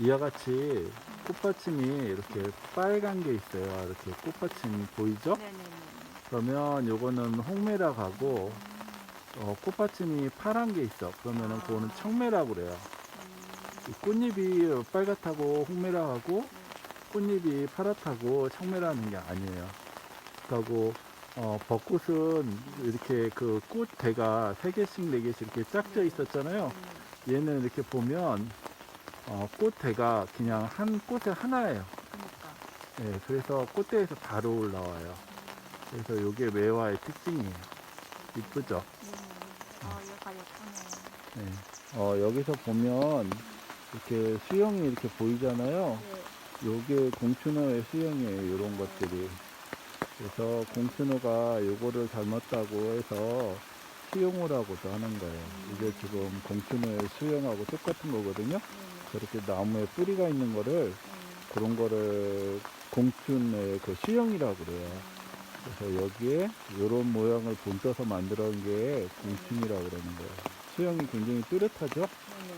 이와 같이 꽃받침이 이렇게 빨간 게 있어요. 이렇게 꽃받침 보이죠? 네네네. 그러면 요거는 홍매락하고 어, 꽃받침이 파란 게 있어. 그러면은 아. 그거는 청매라고 그래요. 음, 이 꽃잎이 빨갛다고 홍매락하고 네. 꽃잎이 파랗다고 청매라는 게 아니에요. 그리고 어, 벚꽃은 이렇게 그 꽃대가 세 개씩 네 개씩 이렇게 짝져 있었잖아요. 네. 얘는 이렇게 보면 어, 꽃대가 그냥 한 꽃에 하나예요. 그러니까. 예, 그래서 꽃대에서 바로 올라와요. 그래서 이게 매화의 특징이에요. 이쁘죠? 네네. 어, 얘가 예쁘네. 네. 어, 여기서 보면 이렇게 수영이 이렇게 보이잖아요. 네. 요게 공춘호의 수영이에요. 이런 것들이. 그래서 공춘호가 요거를 닮았다고 해서 수영호라고도 하는 거예요. 이게 지금 공춘호의 수영하고 똑같은 거거든요. 네 네. 저렇게 나무에 뿌리가 있는 거를 네. 그런 거를 공춘의 그 수영이라고 그래요. 그래서 여기에 이런 모양을 본떠서 만들어 놓은 게 공춘이라고 그러는 거예요. 수영이 굉장히 뚜렷하죠? 네네.